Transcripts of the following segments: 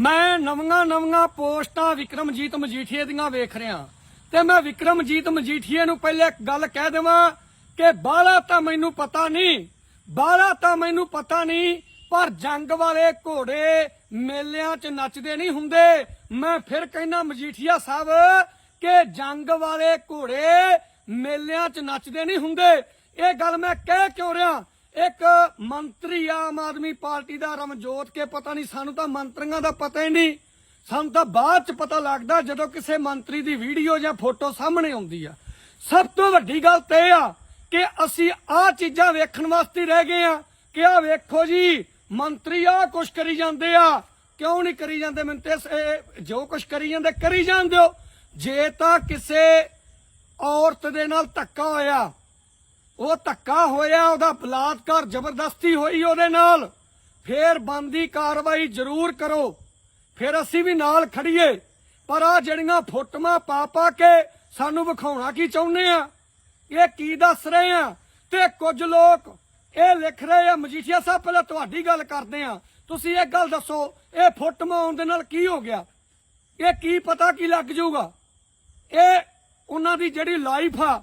ਮੈਂ ਨਵੀਆਂ ਨਵੀਆਂ ਪੋਸਟਾਂ ਵਿਕਰਮਜੀਤ ਮਜੀਠੀਏ ਦੀਆਂ ਵੇਖ ਰਿਹਾ। ਤੇ ਮੈਂ ਵਿਕਰਮਜੀਤ ਮਜੀਠੀਏ ਨੂੰ ਪਹਿਲੇ ਇੱਕ ਗੱਲ ਕਹਿ ਦੇਵਾਂ ਕਿ ਬਾਹਲਾ ਤਾਂ ਮੈਨੂੰ ਪਤਾ ਨਹੀਂ, ਬਾਹਲਾ ਤਾਂ ਮੈਨੂੰ ਪਤਾ ਨਹੀਂ, ਪਰ ਜੰਗ ਵਾਲੇ ਘੋੜੇ ਮੇਲਿਆਂ 'ਚ ਨੱਚਦੇ ਨਹੀਂ ਹੁੰਦੇ। ਮੈਂ ਫਿਰ ਕਹਿਣਾ ਮਜੀਠੀਆ ਸਾਹਿਬ ਕਿ ਜੰਗ ਵਾਲੇ ਘੋੜੇ ਮੇਲਿਆਂ 'ਚ ਨੱਚਦੇ ਨਹੀਂ ਹੁੰਦੇ। ਇਹ ਗੱਲ ਮੈਂ ਕਹਿ ਕਿਉਂ ਰਿਹਾ? ਇੱਕ ਮੰਤਰੀ ਆਮ ਆਦਮੀ ਪਾਰਟੀ ਦਾ ਰਮਜੋਤ ਕੇ, ਪਤਾ ਨਹੀਂ ਸਾਨੂੰ ਤਾਂ ਮੰਤਰੀਆਂ ਦਾ ਪਤਾ ਹੀ ਨਹੀਂ। ਸਾਨੂੰ ਤਾਂ ਬਾਅਦ ਚ ਪਤਾ ਲੱਗਦਾ ਜਦੋਂ ਕਿਸੇ ਮੰਤਰੀ ਦੀ ਵੀਡੀਓ ਜਾਂ ਫੋਟੋ ਸਾਹਮਣੇ ਆਉਂਦੀ ਆ। ਸਭ ਤੋਂ ਵੱਡੀ ਗੱਲ ਤੇ ਇਹ ਆ ਕਿ ਅਸੀਂ ਆਹ ਚੀਜ਼ਾਂ ਵੇਖਣ ਵਾਸਤੇ ਰਹਿ ਗਏ ਆ ਕਿ ਆ ਵੇਖੋ ਜੀ, ਮੰਤਰੀ ਆ ਕੁਛ ਕਰੀ ਜਾਂਦੇ ਆ। ਕਿਉਂ ਨਹੀਂ ਕਰੀ ਜਾਂਦੇ? ਮੈਨੂੰ ਤੇ ਜੋ ਕੁਛ ਕਰੀ ਜਾਂਦੇ ਕਰੀ ਜਾਂਦੇ ਹੋ ਜੇ ਤਾਂ ਕਿਸੇ ਔਰਤ ਦੇ ਨਾਲ ਧੱਕਾ ਹੋਇਆ ਉਹ ਧੱਕਾ ਹੋਇਆ, ਉਹਦਾ ਬਲਾਤਕਾਰ ਜ਼ਬਰਦਸਤੀ ਹੋਈ ਉਹਦੇ ਨਾਲ। ਫੇਰ ਬੰਦੀ ਕਾਰਵਾਈ ਜ਼ਰੂਰ ਕਰੋ। ਫਿਰ ਅਸੀਂ ਵੀ ਨਾਲ ਖੜੀਏ। ਪਰ ਆ ਜਿਹੜੀਆਂ ਫੋਟੋਆਂ ਪਾ ਪਾ ਕੇ ਸਾਨੂੰ ਵਿਖਾਉਣਾ ਕੀ ਚਾਹੁੰਦੇ ਆ? ਇਹ ਕੀ ਦੱਸ ਰਹੇ ਆ? ਤੇ ਕੁਝ ਲੋਕ ਇਹ ਲਿਖ ਰਹੇ ਆ, ਮਜੀਠੀਆ ਸਾਹਿਬ, ਪਹਿਲਾਂ ਤੁਹਾਡੀ ਗੱਲ ਕਰਦੇ ਆ। ਤੁਸੀਂ ਇਹ ਗੱਲ ਦੱਸੋ, ਇਹ ਫੋਟੋਆਂ ਆਉਣ ਦੇ ਨਾਲ ਕੀ ਹੋ ਗਿਆ? ਇਹ ਕੀ ਪਤਾ ਕੀ ਲੱਗ ਜਾਊਗਾ? ਇਹ ਉਹਨਾਂ ਦੀ ਜਿਹੜੀ ਲਾਈਫ ਆ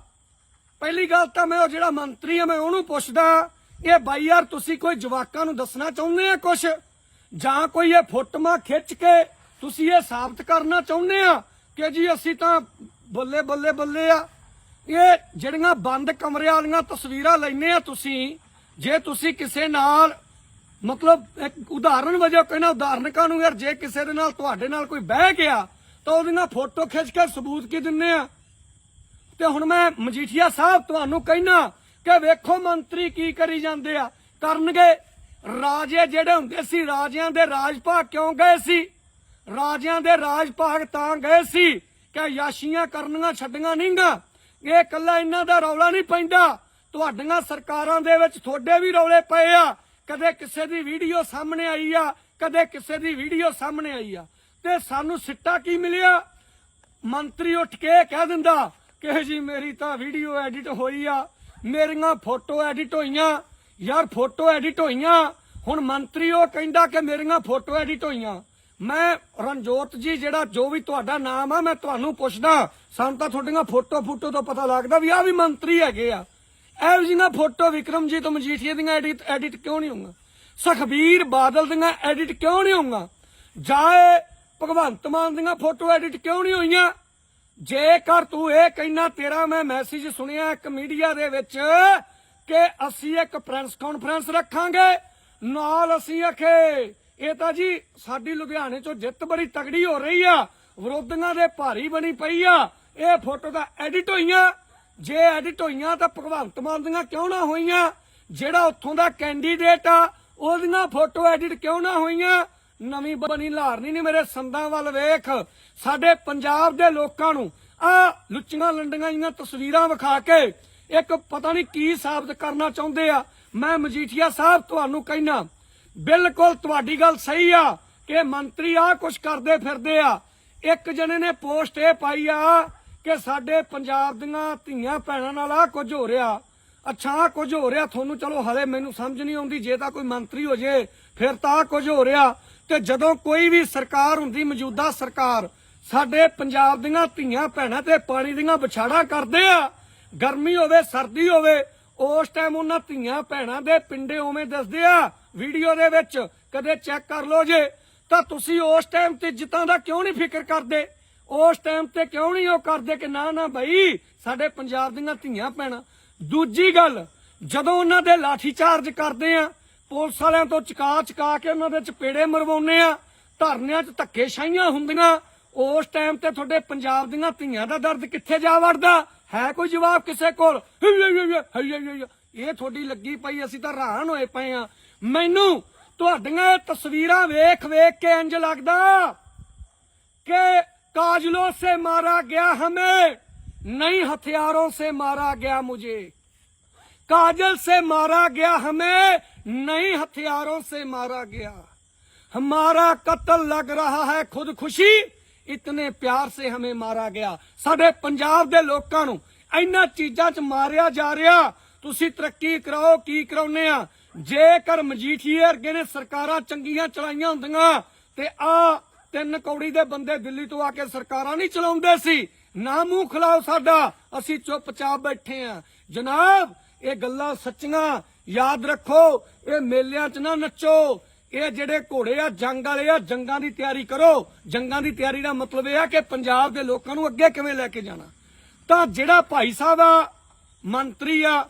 ਪਹਿਲੀ ਗੱਲ ਤਾਂ ਮੈਂ ਉਹ ਜਿਹੜਾ ਮੰਤਰੀ ਆ, ਮੈਂ ਉਹਨੂੰ ਪੁੱਛਦਾ, ਇਹ ਬਾਈ ਯਾਰ ਤੁਸੀਂ ਕੋਈ ਜਵਾਕਾਂ ਨੂੰ ਦੱਸਣਾ ਚਾਹੁੰਦੇ ਆ ਕੁਛ? ਜਾਂ ਕੋਈ ਇਹ ਫੋਟੋਆਂ ਖਿੱਚ ਕੇ ਤੁਸੀਂ ਇਹ ਸਾਬਤ ਕਰਨਾ ਚਾਹੁੰਦੇ ਆ ਕਿ ਜੀ ਅਸੀਂ ਤਾਂ ਬੱਲੇ ਬੱਲੇ ਬੱਲੇ ਆ? ਇਹ ਜਿਹੜੀਆਂ ਬੰਦ ਕਮਰੇ ਵਾਲੀਆਂ ਤਸਵੀਰਾਂ ਲੈਨੇ ਆ ਤੁਸੀਂ, ਜੇ ਤੁਸੀਂ ਕਿਸੇ ਨਾਲ, ਮਤਲਬ ਇੱਕ ਉਦਾਹਰਣ ਵਜੋਂ ਕਹਿਣਾ ਉਦਾਹਰਨਕਾਂ ਨੂੰ ਯਾਰ ਜੇ ਕਿਸੇ ਦੇ ਨਾਲ, ਤੁਹਾਡੇ ਨਾਲ ਕੋਈ ਬਹਿ ਗਿਆ, ਤਾਂ ਉਹਦੀਆਂ ਫੋਟੋ ਖਿੱਚ ਕੇ ਸਬੂਤ ਕੀ ਦਿੰਨੇ ਆ? ਤੇ ਹੁਣ ਮੈਂ ਮਜੀਠੀਆ ਸਾਹਿਬ ਤੁਹਾਨੂੰ ਕਹਿਣਾ ਕਿ ਵੇਖੋ ਮੰਤਰੀ ਕੀ ਕਰੀ ਜਾਂਦੇ ਆ। ਕਰਨਗੇ। ਰਾਜੇ ਜਿਹੜੇ ਹੁੰਦੇ ਸੀ, ਰਾਜਿਆਂ ਦੇ ਰਾਜ ਭਾਗ ਕਿਉਂ ਗਏ ਸੀ? ਰਾਜਿਆਂ ਦੇ ਰਾਜ ਭਾਗ ਤਾਂ ਗਏ ਸੀ ਕਿ ਯਾਸ਼ੀਆਂ ਕਰਨੀਆਂ ਛੱਡੀਆਂ ਨਹੀਂਗਾ ਇਹ ਕੱਲਾ ਇਹਨਾਂ ਦਾ ਰੌਲਾ ਨਹੀਂ ਪੈਂਦਾ। ਤੁਹਾਡੀਆਂ ਸਰਕਾਰਾਂ ਦੇ ਵਿੱਚ ਤੁਹਾਡੇ ਵੀ ਰੌਲੇ ਪਏ ਆ। ਕਦੇ ਕਿਸੇ ਦੀ ਵੀਡੀਓ ਸਾਹਮਣੇ ਆਈ ਆ, ਕਦੇ ਕਿਸੇ ਦੀ ਵੀਡੀਓ ਸਾਹਮਣੇ ਆਈ ਆ। ਤੇ ਸਾਨੂੰ ਸਿੱਟਾ ਕੀ ਮਿਲਿਆ? ਮੰਤਰੀ ਉੱਠ ਕੇ ਕਹਿ ਦਿੰਦਾ ਕਿ ਜੀ ਮੇਰੀ ਤਾਂ ਵੀਡੀਓ ਐਡਿਟ ਹੋਈ ਆ। ਮੇਰੀਆਂ ਫੋਟੋ ਐਡਿਟ ਹੋਈਆਂ। ਯਾਰ ਫੋਟੋ ਐਡਿਟ ਹੋਈਆਂ। ਹੁਣ ਮੰਤਰੀ ਉਹ ਕਹਿੰਦਾ ਕਿ ਮੇਰੀਆਂ ਫੋਟੋ ਐਡਿਟ ਹੋਈਆਂ। ਮੈਂ ਰਣਜੋਤ ਜੀ, ਜਿਹੜਾ ਜੋ ਵੀ ਤੁਹਾਡਾ ਨਾਮ ਆ, ਮੈਂ ਤੁਹਾਨੂੰ ਪੁੱਛਦਾ। ਸਾਨੂੰ ਤਾਂ ਤੁਹਾਡੀਆਂ ਫੋਟੋ ਫੋਟੋ ਤੋਂ ਪਤਾ ਲੱਗਦਾ ਵੀ ਆ ਵੀ ਮੰਤਰੀ ਹੈਗੇ ਆ। ਇਹੋ ਜਿਹੀਆਂ ਫੋਟੋ ਵਿਕਰਮਜੀਤ ਮਜੀਠੀਆ ਦੀਆਂ ਐਡਿਟ ਐਡਿਟ ਕਿਉਂ ਨਹੀਂ ਹੋਊਗਾ? ਸੁਖਬੀਰ ਬਾਦਲ ਦੀਆਂ ਐਡਿਟ ਕਿਉਂ ਨਹੀਂ ਹੋਊਗਾ? ਜਾਏ ਭਗਵੰਤ ਮਾਨ ਦੀਆਂ ਫੋਟੋ ਐਡਿਟ ਕਿਉਂ ਨਹੀਂ ਹੋਈਆਂ? ਜੇਕਰ ਤੂੰ ਇਹ ਕਹਿਣਾ, ਤੇਰਾ ਮੈਂ ਮੈਸੇਜ ਸੁਣਿਆ ਇੱਕ ਮੀਡੀਆ ਦੇ ਵਿੱਚ ਕਿ ਅਸੀਂ ਇੱਕ ਪ੍ਰੈਸ ਕਾਨਫਰੰਸ ਰੱਖਾਂਗੇ। ਨਾਲ ਅਸੀਂ ਆਖੇ, ਇਹ ਤਾਂ ਜੀ ਸਾਡੀ ਲੁਧਿਆਣੇ ਚੋਂ ਜਿੱਤ ਬੜੀ ਤਗੜੀ ਹੋ ਰਹੀ ਆ। ਵਿਰੋਧੀਆਂ ਦੇ ਭਾਰੀ ਬਣੀ ਪਈ ਆ। ਇਹ ਫੋਟੋ ਤਾਂ ਐਡਿਟ ਹੋਈਆਂ ਜੇ ਐਡਿਟ ਹੋਈਆਂ ਤਾਂ ਭਗਵੰਤ ਮਾਨ ਦੀਆਂ ਕਿਉਂ ਨਾ ਹੋਈਆਂ? ਜਿਹੜਾ ਉੱਥੋਂ ਦਾ ਕੈਂਡੀਡੇਟ ਆ, ਉਹਦੀਆਂ ਫੋਟੋ ਐਡਿਟ ਕਿਉਂ ਨਾ ਹੋਈਆਂ? ਨਵੀਂ ਬਣੀ ਲਾਰਨੀ ਨਹੀਂ ਮੇਰੇ ਸੰਦਾਂ ਵੱਲ ਵੇਖ। ਸਾਡੇ ਪੰਜਾਬ ਦੇ ਲੋਕਾਂ ਨੂੰ ਆ ਲੁੱਚੀਆਂ ਲੰਡੀਆਂ ਜੀਆਂ ਤਸਵੀਰਾਂ ਵਿਖਾ ਕੇ ਇੱਕ ਪਤਾ ਨਹੀਂ ਕੀ ਸਾਬਤ ਕਰਨਾ ਚਾਹੁੰਦੇ ਆ। ਮੈਂ ਮਜੀਠੀਆ ਸਾਹਿਬ ਤੁਹਾਨੂੰ ਕਹਿਣਾ ਬਿਲਕੁਲ ਤੁਹਾਡੀ ਗੱਲ ਸਹੀ ਆ ਕਿ ਮੰਤਰੀ ਆ ਕੁਝ ਕਰਦੇ ਫਿਰਦੇ ਆ। ਇੱਕ ਜਣੇ ਨੇ ਪੋਸਟ ਇਹ ਪਾਈ ਆ ਕਿ ਸਾਡੇ ਪੰਜਾਬ ਦੀਆਂ ਧੀਆਂ ਭੈਣਾਂ ਨਾਲ ਆ ਕੁਝ ਹੋ ਰਿਹਾ। ਅੱਛਾ, ਆਹ ਕੁਝ ਹੋ ਰਿਹਾ, ਤੁਹਾਨੂੰ ਚਲੋ ਹਲੇ ਮੈਨੂੰ ਸਮਝ ਨਹੀਂ ਆਉਂਦੀ, ਜੇ ਤਾਂ ਕੋਈ ਮੰਤਰੀ ਹੋ ਜੇ, ਫਿਰ ਤਾਂ ਆਹ ਕੁਝ ਹੋ ਰਿਹਾ। ਤੇ ਜਦੋਂ ਕੋਈ ਵੀ ਸਰਕਾਰ ਹੁੰਦੀ, ਮੌਜੂਦਾ ਸਰਕਾਰ, ਸਾਡੇ ਪੰਜਾਬ ਦੀਆਂ ਧੀਆਂ ਭੈਣਾਂ ਤੇ ਪਾਣੀ ਦੀਆਂ ਵਿਛਾੜਾਂ ਕਰਦੇ ਆ। ਗਰਮੀ ਹੋਵੇ, ਸਰਦੀ ਹੋਵੇ, ਉਸ ਟਾਈਮ ਉਹਨਾਂ ਧੀਆਂ ਭੈਣਾਂ ਦੇ ਪਿੰਡੇ ਉਵੇਂ ਦੱਸਦੇ ਆ ਵੀਡੀਓ ਦੇ ਵਿੱਚ, ਕਦੇ ਚੈੱਕ ਕਰ ਲਓ ਜੇ। ਤਾਂ ਤੁਸੀਂ ਉਸ ਟਾਈਮ ਤੇ ਜਿੱਤਾਂ ਦਾ ਕਿਉਂ ਨਹੀਂ ਫਿਕਰ ਕਰਦੇ? ਉਸ ਟਾਈਮ ਤੇ ਕਿਉਂ ਨਹੀਂ ਉਹ ਕਰਦੇ ਕਿ ਨਾ ਨਾ ਭਾਈ ਸਾਡੇ ਪੰਜਾਬ ਦੀਆਂ ਧੀਆਂ ਭੈਣਾਂ ਦੂਜੀ ਗੱਲ, ਜਦੋਂ ਉਹਨਾਂ ਦੇ ਲਾਠੀ ਚਾਰਜ ਕਰਦੇ ਆ, ਪੁਲਿਸ ਵਾਲਿਆਂ ਤੋਂ ਚਕਾ ਚਕਾ ਕੇ ਉਹਨਾਂ ਦੇ ਚਪੇੜੇ ਮਰਵਾਉਂਦੇ ਆ, ਧਰਨਿਆਂ 'ਚ ਧੱਕੇਸ਼ਾਹੀਆਂ ਹੁੰਦੀਆਂ, ਉਸ ਟਾਈਮ ਤੇ ਤੁਹਾਡੇ ਪੰਜਾਬ ਦੀਆਂ ਧੀਆਂ ਦਾ ਦਰਦ ਕਿੱਥੇ ਜਾ ਵੜਦਾ? ਹੈ ਕੋਈ ਜਵਾਬ ਕਿਸੇ ਕੋਲ? ਇਹ ਤੁਹਾਡੀ ਲੱਗੀ ਪਈ, ਅਸੀਂ ਤਾਂ ਹੈਰਾਨ ਹੋਏ ਪਏ ਆ। ਮੈਨੂੰ ਤੁਹਾਡੀਆਂ ਤਸਵੀਰਾਂ ਵੇਖ ਵੇਖ ਕੇ ਇੰਜ ਲੱਗਦਾ ਕਿ ਕਾਜਲੋ ਸੇ ਮਾਰਾ ਗਿਆ ਹਮੇ। नई हथियारों से मारा गया मुझे काजल से मारा गया हमें नई हथियारों से मारा गया हमारा कत्ल लग रहा है खुद खुशी इतने प्यार से हमें मारा ਗਿਆ ਸਾਡੇ ਪੰਜਾਬ ਦੇ ਲੋਕਾਂ ਨੂੰ ਇੰਨਾ ਚੀਜ਼ਾਂ 'ਚ ਮਾਰਿਆ ਜਾ ਰਿਹਾ ਤੁਸੀਂ ਤਰੱਕੀ ਕਰਾਓ ਕੀ ਕਰਾਉਨੇ ਆ ਜੇਕਰ ਮਜੀਠੀਏ ਵਰਗੇ ਨੇ ਸਰਕਾਰਾਂ ਚੰਗੀਆਂ ਚਲਾਈਆਂ ਹੁੰਦੀਆਂ ਤੇ ਆ ਤਿੰਨ ਕੌੜੀ ਦੇ ਬੰਦੇ ਦਿੱਲੀ ਤੋਂ ਆ ਕੇ ਸਰਕਾਰਾਂ ਨਹੀਂ ਚਲਾਉਂਦੇ ਸੀ ਨਾ ਮੂੰਹ ਖਲਾਓ ਸਾਡਾ, ਅਸੀਂ ਚੁੱਪਚਾਪ ਬੈਠੇ ਆ। ਜਨਾਬ, ਇਹ ਗੱਲਾਂ ਸੱਚੀਆਂ, ਯਾਦ ਰੱਖੋ, ਇਹ ਮੇਲਿਆਂ 'ਚ ਨਾ ਨੱਚੋ। ਇਹ ਜਿਹੜੇ ਘੋੜੇ ਆ, ਜੰਗ ਵਾਲੇ ਆ, ਜੰਗਾਂ ਦੀ ਤਿਆਰੀ ਕਰੋ। ਜੰਗਾਂ ਦੀ ਤਿਆਰੀ ਦਾ ਮਤਲਬ ਇਹ ਆ ਕਿ ਪੰਜਾਬ ਦੇ ਲੋਕਾਂ ਨੂੰ ਅੱਗੇ ਕਿਵੇਂ ਲੈ ਕੇ ਜਾਣਾ। ਤਾਂ ਜਿਹੜਾ ਭਾਈ ਸਾਹਿਬ ਆ, ਮੰਤਰੀ ਆ,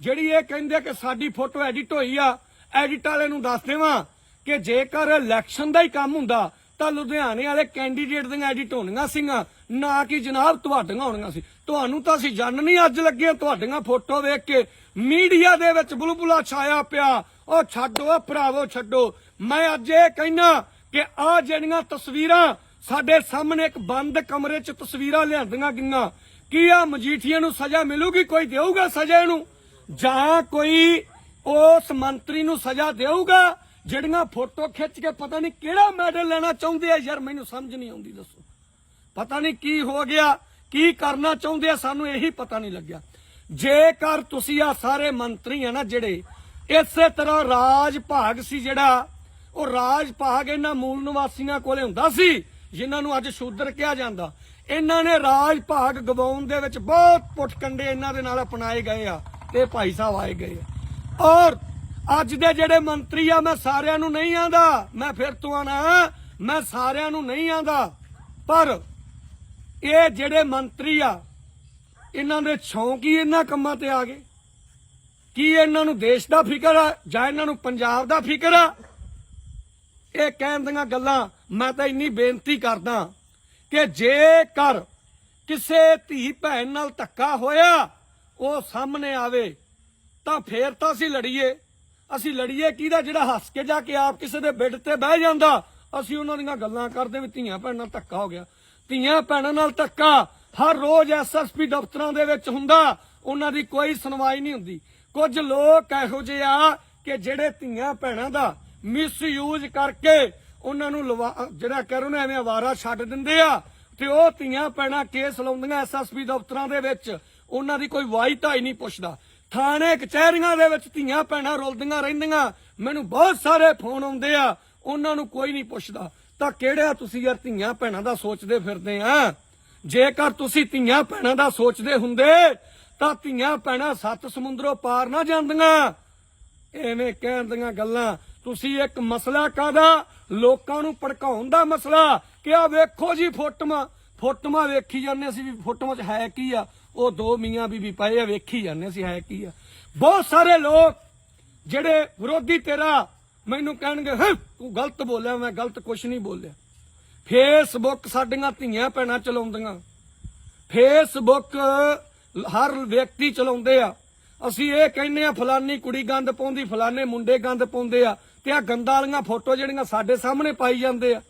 ਜਿਹੜੀ ਇਹ ਕਹਿੰਦੇ ਕਿ ਸਾਡੀ ਫੋਟੋ ਐਡਿਟ ਹੋਈ ਆ, ਐਡਿਟ ਵਾਲੇ ਨੂੰ ਦੱਸ ਦੇਵਾਂ ਕਿ ਜੇਕਰ ਇਲੈਕਸ਼ਨ ਦਾ ਹੀ ਕੰਮ ਹੁੰਦਾ, ਤਾਂ ਲੁਧਿਆਣੇ ਵਾਲੇ ਕੈਂਡੀਡੇਟ ਦੀਆਂ ਐਡਿਟ ਹੋਣੀਆਂ ਸੀਗੀਆਂ। ਨਾ ਕਿ ਜਨਾਬ ਤੁਹਾਡੀਆਂ ਹੋਣੀਆਂ ਸੀ। ਤੁਹਾਨੂੰ ਤਾਂ ਅਸੀਂ ਜਾਣ ਨਹੀਂ ਅੱਜ ਲੱਗੇ ਤੁਹਾਡੀਆਂ ਫੋਟੋ ਵੇਖ ਕੇ। ਮੀਡੀਆ ਦੇ ਵਿੱਚ ਬੁਲਬੁਲਾ ਛਾਇਆ ਪਿਆ। ਉਹ ਛੱਡੋ ਭਰਾਵੋ ਛੱਡੋ। ਮੈਂ ਅੱਜ ਇਹ ਕਹਿਣਾ ਕਿ ਆ ਜਿਹੜੀਆਂ ਤਸਵੀਰਾਂ ਸਾਡੇ ਸਾਹਮਣੇ ਇੱਕ ਬੰਦ ਕਮਰੇ 'ਚ ਤਸਵੀਰਾਂ ਲਿਆਂਦੀਆਂ ਗਈਆਂ, ਕੀ ਆ ਮਜੀਠੀਆ ਨੂੰ ਸਜ਼ਾ ਮਿਲੂਗੀ? ਕੋਈ ਦੇਊਗਾ ਸਜ਼ਾ ਇਹਨੂੰ? ਜਾਂ ਕੋਈ ਉਸ ਮੰਤਰੀ ਨੂੰ ਸਜ਼ਾ ਦੇਊਗਾ, ਜਿਹੜੀਆਂ ਫੋਟੋ ਖਿੱਚ ਕੇ ਪਤਾ ਨਹੀਂ ਕਿਹੜਾ ਮੈਡਲ ਲੈਣਾ ਚਾਹੁੰਦੇ ਆ? ਯਾਰ, ਮੈਨੂੰ ਸਮਝ ਨਹੀਂ ਆਉਂਦੀ, ਦੱਸੋ। ਪਤਾ ਨਹੀਂ ਕੀ ਹੋ ਗਿਆ, ਕੀ ਕਰਨਾ ਚਾਹੁੰਦੇ ਆ, ਸਾਨੂੰ ਇਹੀ ਪਤਾ ਨਹੀਂ ਲੱਗਿਆ। ਜੇਕਰ ਤੁਸੀਂ ਆ ਸਾਰੇ ਮੰਤਰੀ ਆ ਨਾ ਜਿਹੜੇ, ਇਸੇ ਤਰ੍ਹਾਂ ਰਾਜ ਭਾਗ ਸੀ ਜਿਹੜਾ, ਉਹ ਰਾਜ ਭਾਗ ਇਹਨਾਂ ਮੂਲ ਨਿਵਾਸੀਆਂ ਕੋਲੇ ਹੁੰਦਾ ਸੀ, ਜਿਨ੍ਹਾਂ ਨੂੰ ਅੱਜ ਸ਼ੂਦਰ ਕਿਹਾ ਜਾਂਦਾ। ਇਹਨਾਂ ਨੇ ਰਾਜ ਭਾਗ ਗਵਾਉਣ ਦੇ ਵਿੱਚ ਬਹੁਤ ਪੁੱਟ ਕੰਡੇ ਇਹਨਾਂ ਦੇ ਨਾਲ ਅਪਣਾਏ ਗਏ ਆ ਤੇ ਭਾਈ ਸਾਹਿਬ ਆਏ ਗਏ ਆ। ਔਰ ਅੱਜ ਦੇ ਜਿਹੜੇ ਮੰਤਰੀ ਆ, ਮੈਂ ਸਾਰਿਆਂ ਨੂੰ ਨਹੀਂ ਆਂਦਾ, ਮੈਂ ਫਿਰ ਤੋਂ ਆਣਾ ਮੈਂ ਸਾਰਿਆਂ ਨੂੰ ਨਹੀਂ ਆਂਦਾ, ਪਰ ਇਹ ਜਿਹੜੇ ਮੰਤਰੀ ਆ, ਇਹਨਾਂ ਦੇ ਸ਼ੌਂਕ ਹੀ ਇਹਨਾਂ ਕੰਮਾਂ ਤੇ ਆ ਗਏ। ਕੀ ਇਹਨਾਂ ਨੂੰ ਦੇਸ਼ ਦਾ ਫਿਕਰ ਆ ਜਾਂ ਇਹਨਾਂ ਨੂੰ ਪੰਜਾਬ ਦਾ ਫਿਕਰ ਆ? ਇਹ ਕਹਿਣ ਦੀਆਂ ਗੱਲਾਂ ਮੈਂ ਤਾਂ ਇੰਨੀ ਬੇਨਤੀ ਕਰਦਾ ਕਿ ਜੇਕਰ ਕਿਸੇ ਧੀ ਭੈਣ ਨਾਲ ਧੱਕਾ ਹੋਇਆ, ਉਹ ਸਾਹਮਣੇ ਆਵੇ, ਤਾਂ ਫੇਰ ਤਾਂ ਅਸੀਂ ਲੜੀਏ। ਅਸੀਂ ਲੜੀਏ ਕਿਹਦਾ ਜਿਹੜਾ ਹੱਸ ਕੇ ਜਾ ਕੇ ਆਪ ਕਿਸੇ ਦੇ ਬਿੱਡ ਤੇ ਬਹਿ ਜਾਂਦਾ? ਅਸੀਂ ਉਹਨਾਂ ਦੀਆਂ ਗੱਲਾਂ ਕਰਦੇ ਵੀ ਧੀਆਂ ਭੈਣਾਂ ਨਾਲ ਧੱਕਾ ਹੋ ਗਿਆ। ਧੀਆਂ ਭੈਣਾਂ ਨਾਲ ਧੱਕਾ ਹਰ ਰੋਜ਼ ਐਸਐਸਪੀ ਦਫ਼ਤਰਾਂ ਦੇ ਵਿੱਚ ਹੁੰਦਾ, ਉਹਨਾਂ ਦੀ ਕੋਈ ਸੁਣਵਾਈ ਨਹੀਂ ਹੁੰਦੀ। ਕੁਝ ਲੋਕ ਇਹੋ ਜਿਹੇ ਆ ਕਿ ਜਿਹੜੇ ਧੀਆਂ ਭੈਣਾਂ ਦਾ ਮਿਸਯੂਜ਼ ਕਰਕੇ ਉਹਨਾਂ ਨੂੰ ਲਵਾ- ਜਿਹੜਾ ਕਰੋ ਨਾ ਐਵੇਂ ਆਵਾਰਾ ਛੱਡ ਦਿੰਦੇ ਆ ਤੇ ਉਹ ਧੀਆਂ ਭੈਣਾਂ ਕੇਸ ਲਾਉਂਦੀਆਂ ਐਸਐਸਪੀ ਦਫ਼ਤਰਾਂ ਦੇ ਵਿੱਚ, ਉਹਨਾਂ ਦੀ ਕੋਈ ਵਾਈ ਧਾਈ ਨਹੀਂ ਪੁੱਛਦਾ। ਥਾਣੇ, ਕਚਹਿਰੀਆਂ ਦੇ ਵਿੱਚ ਧੀਆਂ ਭੈਣਾਂ ਰੁਲਦੀਆਂ ਰਹਿੰਦੀਆਂ। ਮੈਨੂੰ ਬਹੁਤ ਸਾਰੇ ਫੋਨ ਆਉਂਦੇ ਆ, ਉਹਨਾਂ ਨੂੰ ਕੋਈ ਨਹੀਂ ਪੁੱਛਦਾ। ਤਾਂ ਕਿਹੜਾ ਤੁਸੀਂ ਯਾਰ ਧੀਆਂ ਭੈਣਾਂ ਦਾ ਸੋਚਦੇ ਫਿਰਦੇ ਆ? ਜੇਕਰ ਤੁਸੀਂ ਧੀਆਂ ਭੈਣਾਂ ਦਾ ਸੋਚਦੇ ਹੁੰਦੇ, ਤਾਂ ਧੀਆਂ ਭੈਣਾਂ ਸੱਤ ਸਮੁੰਦਰੋਂ ਪਾਰ ਨਾ ਜਾਂਦੀਆਂ। ਐਵੇਂ ਕਹਿਣ ਗੱਲਾਂ, ਤੁਸੀਂ ਇੱਕ ਮਸਲਾ ਕਾਦਾ ਲੋਕਾਂ ਨੂੰ ਭੜਕਾਉਣ ਦਾ ਮਸਲਾ? ਕਿ ਆ ਵੇਖੋ ਜੀ ਫੋਟੋਆਂ ਫੋਟੋਆਂ ਵੇਖੀ ਜਾਂਦੇ ਸੀ ਵੀ, ਫੋਟੋਆਂ 'ਚ ਹੈ ਕੀ ਆ? ਉਹ ਦੋ ਮੀਆਂ ਬੀਬੀ ਪਏ ਆ, ਵੇਖੀ ਜਾਂਦੇ ਸੀ ਹੈ ਕੀ ਆ? ਬਹੁਤ ਸਾਰੇ ਲੋਕ ਜਿਹੜੇ ਵਿਰੋਧੀ ਤੇਰਾ ਮੈਨੂੰ ਕਹਿਣਗੇ "ਹੈਂ, ਤੂੰ ਗਲਤ ਬੋਲਿਆ ਮੈਂ ਗਲਤ ਕੁਝ ਨਹੀਂ ਬੋਲਿਆ। ਫੇਸਬੁੱਕ ਸਾਡੀਆਂ ਧੀਆਂ ਭੈਣਾਂ ਚਲਾਉਂਦੀਆਂ। ਫੇਸਬੁੱਕ ਹਰ ਵਿਅਕਤੀ ਚਲਾਉਂਦੇ ਆ। ਅਸੀਂ ਇਹ ਕਹਿੰਦੇ ਆ ਫਲਾਨੀ ਕੁੜੀ ਗੰਦ ਪਾਉਂਦੀ ਫਲਾਨੇ ਮੁੰਡੇ ਗੰਦ ਪਾਉਂਦੇ ਆ ਤੇ ਆ ਗੰਦਾਂ ਵਾਲੀਆਂ ਫੋਟੋ ਜਿਹੜੀਆਂ ਸਾਡੇ ਸਾਹਮਣੇ ਪਾਈ ਜਾਂਦੇ ਆ।